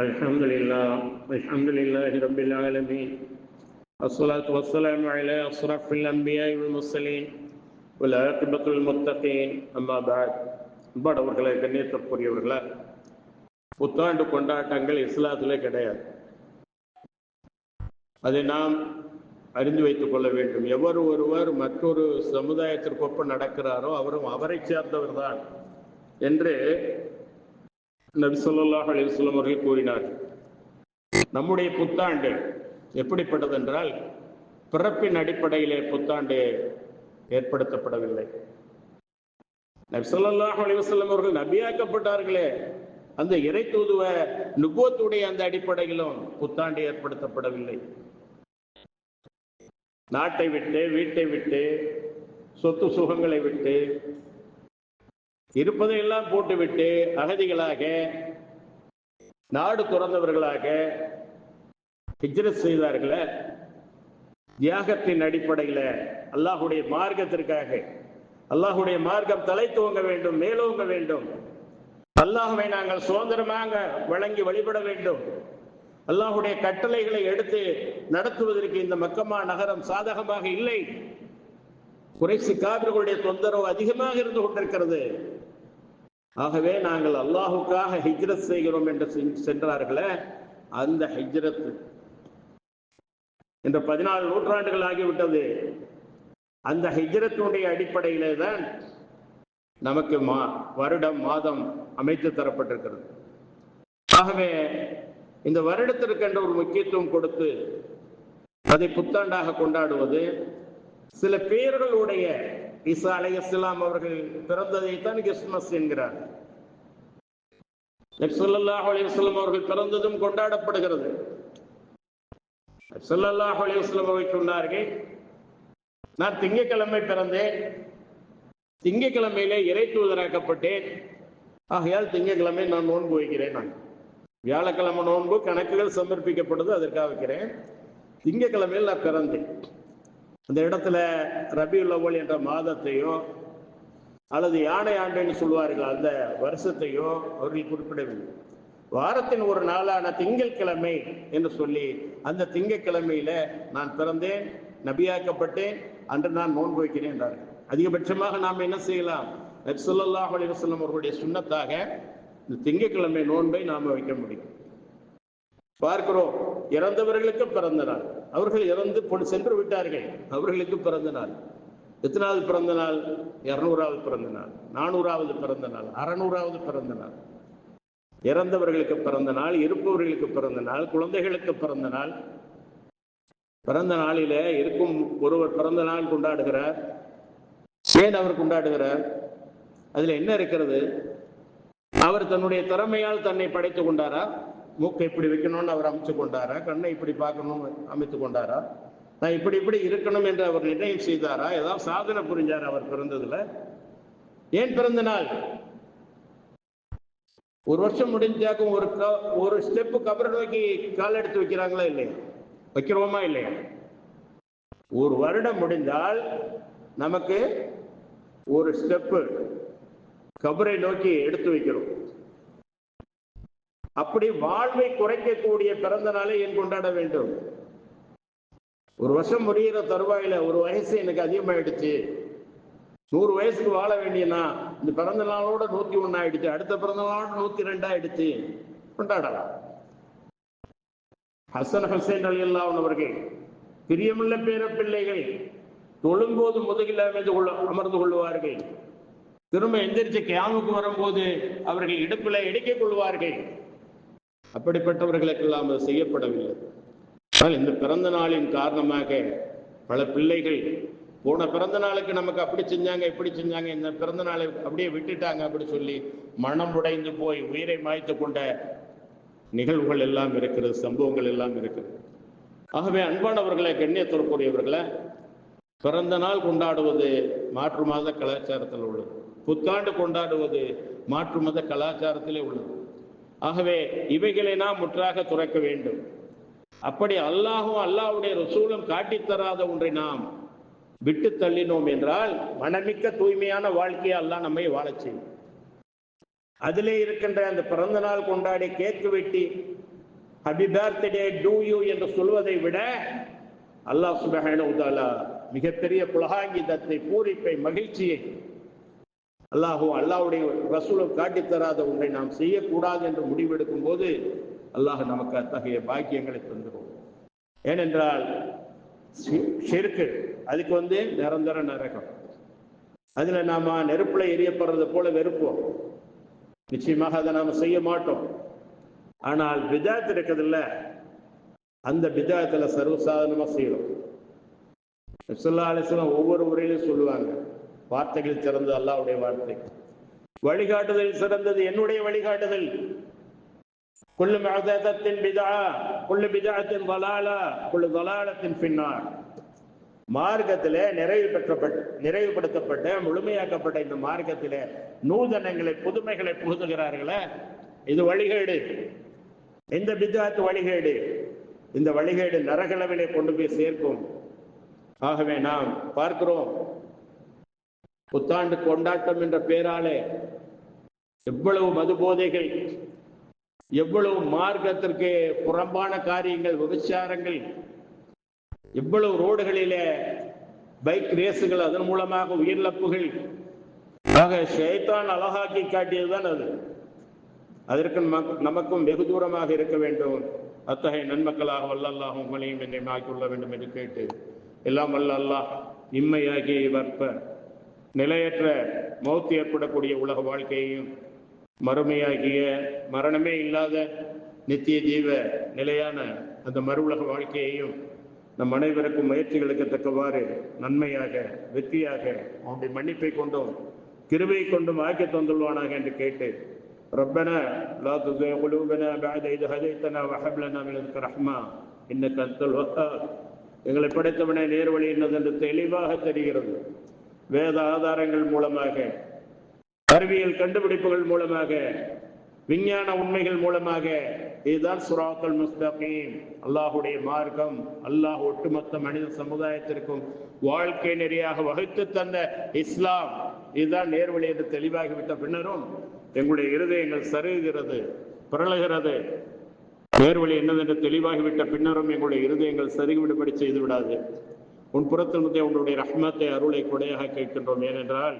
الحمد لله الحمد لله رب العالمين الصلاة والسلام على أشرف الأنبياء والمرسلين والعاقبة للمتقين أما بعد படவர்களை கண்ணியத்திற்குரியவர்களா புத்தாண்டு கொண்டாட்டங்கள் இஸ்லாத்திலே கிடையாது அதை நாம் அறிந்து வைத்துக் கொள்ள வேண்டும் எவர் ஒருவர் மற்றொரு சமுதாயத்திற்கொப்ப நடக்கிறாரோ அவரும் அவரை சேர்ந்தவர் தான் என்று நபி சொல்லாஹ் அலிவசல்லம் அவர்கள் கூறினார். நம்முடைய புத்தாண்டு எப்படிப்பட்டது என்றால் பிறப்பின் அடிப்படையிலே புத்தாண்டு ஏற்படுத்தப்படவில்லை. நபி சொல்லாஹ் அலிவசல்லம் அவர்கள் நபியாக்கப்பட்டார்களே. அந்த இறை தூதுவ நுபோத்துடைய அந்த அடிப்படையிலும் புத்தாண்டு ஏற்படுத்தப்படவில்லை. நாட்டை விட்டு வீட்டை விட்டு சொத்து சுகங்களை விட்டு இருப்பதையெல்லாம் போட்டுவிட்டு அகதிகளாக நாடு துறந்தவர்களாக ஹிஜ்ரத் செய்தார்கள தியாகத்தின் அடிப்படையில் அல்லாஹுடைய மார்க்கத்திற்காக அல்லாஹுடைய மார்க்கம் தலை துவங்க வேண்டும் மேலோங்க வேண்டும். அல்லாஹுவை நாங்கள் சுதந்திரமாக வழங்கி வழிபட வேண்டும். அல்லாஹுடைய கட்டளைகளை எடுத்து நடத்துவதற்கு இந்த மக்கமா நகரம் சாதகமாக இல்லை. குறைசி காவிர்களுடைய தொந்தரவு அதிகமாக இருந்து கொண்டிருக்கிறது. ஆகவே நாங்கள் அல்லாஹுக்காக ஹிஜ்ரத் செய்கிறோம் என்று சென்றார்களே அந்த ஹிஜ்ரத் இந்த பதினாலு நூற்றாண்டுகள் ஆகிவிட்டது. அந்த ஹிஜ்ரத்தினுடைய அடிப்படையிலே தான் நமக்கு மா வருடம் மாதம் அமைத்து தரப்பட்டிருக்கிறது. ஆகவே இந்த வருடத்திற்கென்ற ஒரு முக்கியத்துவம் கொடுத்து அதை புத்தாண்டாக கொண்டாடுவது சில பேர்களுடைய ஈசா அலை இஸ்லாம் அவர்கள் பிறந்ததைத்தான் கிறிஸ்துமஸ் என்கிறார். சொல்லல்லாஹ் அலையுஸ்லாம் அவர்கள் பிறந்ததும் கொண்டாடப்படுகிறது. சொல்லல்லாஹ் அலையுஸ்லாம் அவர்கள் சொன்னார்கள் நான் திங்கக்கிழமை பிறந்தேன். திங்கக்கிழமையிலே இறை தூதராக்கப்பட்டேன். ஆகையால் திங்கக்கிழமை நான் நோன்பு வைக்கிறேன் நான். வியாழக்கிழமை நோன்பு கணக்குகள் சமர்ப்பிக்கப்படுது அதற்காக வைக்கிறேன். திங்கக்கிழமையில் நான் பிறந்தேன். அந்த இடத்துல ரபி அவ்வல் என்ற மாதத்தையோ அல்லது யானை ஆண்டுன்னு சொல்வார்கள் அந்த வருஷத்தையோ அவர்கள் குறிப்பிடவில்லை. வாரத்தின் ஒரு நாளான திங்கட்கிழமை என்று சொல்லி அந்த திங்கட்கிழமையில நான் பிறந்தேன் நபியாக்கப்பட்டேன் அன்று நான் நோன்பு வைக்கிறேன் என்றார்கள் அதிகபட்சமாக நாம் என்ன செய்யலாம்? நபிசுல்லாஹ் அலிவசல்லம் அவர்களுடைய சுண்ணத்தாக இந்த திங்கட்கிழமை நோன்பை நாம வைக்க முடியும். பார்க்கிறோம் இறந்தவர்களுக்கு பிறந்த நாள். அவர்கள் இறந்து சென்று விட்டார்கள். அவர்களுக்கு பிறந்த நாள். எத்தனாவது பிறந்த நாள்? இருநூறாவது பிறந்த நாள். நானூறாவது பிறந்த நாள். அறநூறாவது பிறந்த நாள். இறந்தவர்களுக்கு பிறந்த நாள் இருப்பவர்களுக்கு பிறந்த நாள் குழந்தைகளுக்கு பிறந்த நாள். பிறந்த நாளில இருக்கும் ஒருவர் பிறந்த நாள் கொண்டாடுகிறார். ஏன் அவர் கொண்டாடுகிறார்? அதுல என்ன இருக்கிறது? அவர் தன்னுடைய திறமையால் தன்னை படைத்துக் கொண்டாரா? மூக்கை இப்படி வைக்கணும்னு அவர் அமைச்சு கொண்டாரா? கண்ணை இப்படி பார்க்கணும் அமைத்து கொண்டாரா? நான் இப்படி இப்படி இருக்கணும் என்று அவர் நிர்ணயம் செய்தாரா? ஏதாவது சாதனை புரிஞ்சார் அவர் பிறந்ததுல? ஏன் பிறந்த நாள்? ஒரு வருஷம் முடிஞ்சாக்கும் ஒரு ஒரு ஸ்டெப்பு கபரை நோக்கி கால் எடுத்து வைக்கிறாங்களா இல்லையா? வைக்கிறோமா இல்லையா? ஒரு வருடம் முடிந்தால் நமக்கு ஒரு ஸ்டெப்பு கபரை நோக்கி எடுத்து வைக்கிறோம். அப்படி வாழ்வை குறைக்கக்கூடிய பிறந்த நாளை ஏன் கொண்டாட வேண்டும்? ஒரு வருஷம் முடிகிற தருவாயில ஒரு வயசு எனக்கு அதிகமாயிடுச்சு. நூறு வயசுக்கு வாழ வேண்டியனா இந்த பிறந்த நாளோட நூத்தி ஒன்னு ஆயிடுச்சு அடுத்த பிறந்த நாளோட நூத்தி ரெண்டு ஆயிடுச்சு கொண்டாடலாம். ஹசன் ஹசேன் அலி அல்லாவன் அவர்கள் பிரியமுள்ள பேர பிள்ளைகள் தொழும்போது முதுகில் அமைந்து கொள்ள அமர்ந்து கொள்வார்கள். திரும்ப எந்திரிச்சு கியாமுக்கு வரும்போது அவர்கள் இடுப்பில் இடிக்கிக் கொள்வார்கள். அப்படிப்பட்டவர்களுக்கெல்லாம் அது செய்யப்படவில்லை. ஆனால் இந்த பிறந்த நாளின் காரணமாக பல பிள்ளைகள் போன பிறந்த நாளுக்கு நமக்கு அப்படி செஞ்சாங்க இப்படி செஞ்சாங்க இந்த பிறந்த நாளை அப்படியே விட்டுட்டாங்க அப்படி சொல்லி மனம் உடைந்து போய் உயிரை மாய்த்து கொண்ட நிகழ்வுகள் எல்லாம் இருக்கிறது சம்பவங்கள் எல்லாம் இருக்கிறது ஆகவே அன்பானவர்களை கண்ணியத்திற்குரியவர்களை பிறந்த நாள் கொண்டாடுவது மாற்று மாத கலாச்சாரத்தில் உள்ளது. புத்தாண்டு கொண்டாடுவது மாற்று மத கலாச்சாரத்திலே உள்ளது. ஆகவே இவைகளை நாம் முற்றாக துறக்க வேண்டும். அப்படி அல்லாஹும் அல்லாஹுடைய ரசூலும் காட்டித்தராத ஒன்றை நாம் விட்டு தள்ளினோம் என்றால் மனமிக்க தூய்மையான வாழ்க்கையை அல்லாஹ் நம்மை வாழச் செய்யும். அதிலே இருக்கின்ற அந்த பிறந்த நாள் கொண்டாடி கேக்கு வெட்டி ஹபி பர்த்டே டூ யூ என்று சொல்வதை விட அல்லாஹ் சுபஹான தஆலா மிகப்பெரிய புலகாங்கிதத்தை பூரிப்பை மகிழ்ச்சியை அல்லாஹும் அல்லாஹ்வுடைய ரசூலும் காட்டித்தராத ஒன்றை நாம் செய்யக்கூடாது என்று முடிவெடுக்கும் போது அல்லாஹ் நமக்கு அத்தகைய பாக்கியங்களை தந்துடும். ஏனென்றால் செருக்கு அதுக்கு வந்து நிரந்தர நரகம். அதுல நாம நெருப்புல எரியப்படுறது போல வெறுப்போம். நிச்சயமாக அதை நாம செய்ய மாட்டோம். ஆனால் பிதாத் இருக்குதுல்ல அந்த பிதாத்துல சர்வசாதாரணமா செய்யணும் அலிஸ்லாம் ஒவ்வொரு உரையிலும் சொல்லுவாங்க வார்த்தைகள் சிறந்தது அல்லாவுடைய வார்த்தை. வழிகாட்டுதல் சிறந்தது என்னுடைய வழிகாட்டுதல். குள்ளு மகதத்தின் பிதா குள்ளு பிதாத்தின் வலாலா குள்ளு வலாலத்தின் பின்னார் மார்க்கத்திலே நிறைவு பெற்றப்பட்ட நிறைவுபடுத்தப்பட்ட முழுமையாக்கப்பட்ட இந்த மார்க்கத்திலே நூதனங்களை புதுமைகளை புகுதுகிறார்களே இது வழிகேடு. இந்த பிதாத்து வழிகேடு. இந்த வழிகேடு நரகளவிலே கொண்டு போய் சேர்க்கும். ஆகவே நாம் பார்க்கிறோம். புத்தாண்டு கொண்டாட்டம் என்ற பெயராலே எவ்வளவு மது போதைகள் எவ்வளவு மார்க்கத்திற்கு புறம்பான காரியங்கள் விபச்சாரங்கள் எவ்வளவு ரோடுகளிலே பைக் ரேஸுகள் அதன் மூலமாக உயிரிழப்புகள் ஆக ஷைத்தான் அழகாக்கி காட்டியதுதான் அது. அதற்கு நமக்கும் வெகு தூரமாக இருக்க வேண்டும். அத்தகைய நன்மக்களாக வல்லல்லாக உங்களையும் என்னை ஆக்கிக்கொள்ள வேண்டும் என்று கேட்டு எல்லாம் வல்ல அல்லாஹ் இம்மையாகிய வற்ப நிலையற்ற மௌத்து ஏற்படக்கூடிய உலக வாழ்க்கையையும் மறுமையாகிய மரணமே இல்லாத நித்திய ஜீவ நிலையான அந்த மறு உலக வாழ்க்கையையும் நம் அனைவருக்கும் முயற்சிகளுக்கு தக்கவாறு நன்மையாக வெற்றியாக அவனுடைய மன்னிப்பை கொண்டும் கிருபை கொண்டும் ஆக்கி தந்துள்வானாக என்று கேட்டு ربنا لا تزغ قلوبنا بعد إذ هديتنا وهب لنا من لدنك رحمة إنك أنت الوهاب எங்களை படைத்தவனே நேர்வழி என்னது என்று தெளிவாக தெரிகிறது வேத ஆதாரங்கள் மூலமாக அறிவியல் கண்டுபிடிப்புகள் மூலமாக விஞ்ஞான உண்மைகள் மூலமாக இதுதான் சுராக்கள் முஸ்தகீம். அல்லாஹுடைய மார்க்கம் அல்லாஹ் ஒட்டுமொத்த மனித சமுதாயத்திற்கும் வாழ்க்கை நெறியாக வகுத்து தந்த இஸ்லாம். இதுதான் நேர்வழி என்று தெளிவாகிவிட்ட பின்னரும் எங்களுடைய இருதயங்கள் சருகுகிறது பிறழுகிறது நேர்வழி என்னதென்று தெளிவாகிவிட்ட பின்னரும் எங்களுடைய இருதயங்கள் சருகிவிடுபடி செய்து விடாது உன் புறத்திலிருந்தே உன்னுடைய ரஹ்மத்தை அருளை கொடையாக கேட்கின்றோம். ஏனென்றால்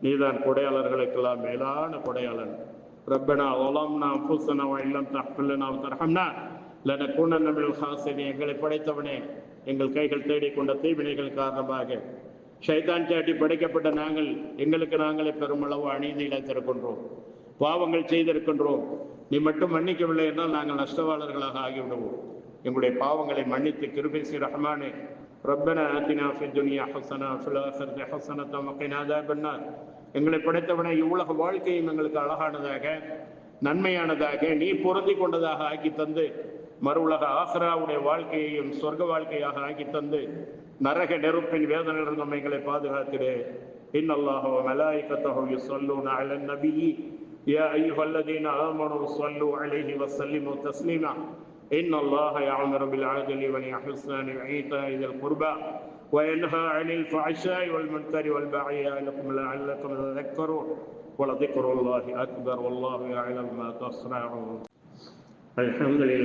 நீதான் கொடையாளர்களுக்கெல்லாம் மேலான கொடையாளன். ரப்பனா ஒலம்னா அன்புசனா இல்லம் தஹ்ஃபில்லனா தர்ஹம்னா கூண்டன் மினல் ஹாசினி எங்களை படைத்தவனே எங்கள் கைகள் தேடிக்கொண்ட தீவினைகள் காரணமாக. ஷைதான் சாட்டி படைக்கப்பட்ட நாங்கள் எங்களுக்கு நாங்களே பெருமளவு அநீதி இழைத்திருக்கின்றோம். பாவங்கள் செய்திருக்கின்றோம். நீ மட்டும் மன்னிக்கவில்லை என்றால் நாங்கள் நஷ்டவாளர்களாக ஆகிவிடுவோம். எங்களுடைய பாவங்களை மன்னித்து கிருபேசி ரஹ்மானே ரப்பன ஆத்தினா ஃபி துனியா ஹசனா ஃபில் ஆஹிரதி ஹசனத வகினா அதாபன்னார் எங்களை படைத்தவனை இவ்வுலக வாழ்க்கையும் எங்களுக்கு அழகானதாக நன்மையானதாக நீ பொருந்தி கொண்டதாக ஆக்கி தந்து மறு உலக ஆசராவுடைய வாழ்க்கையையும் சொர்க்க வாழ்க்கையாக ஆக்கி தந்து நரக நெருப்பின் வேதனையிலிருந்து எங்களை பாதுகாத்திடு. இன்னல்லாஹோ மலாய்கத்தஹோ யுஸல்லூன அலன் நபியி. யா அய்யுஹல்லதீன ஆமனு ஸல்லு அலைஹி வஸல்லிமு தஸ்லீமா. إن الله يعمر بالعدل والإحسان وإيتاء ذي القربى وينهى عن الفحشاء والمنكر والبغي يعظكم لعلكم تذكرون ولذكر الله أكبر والله يعلم ما تصنعون. الحمد لله.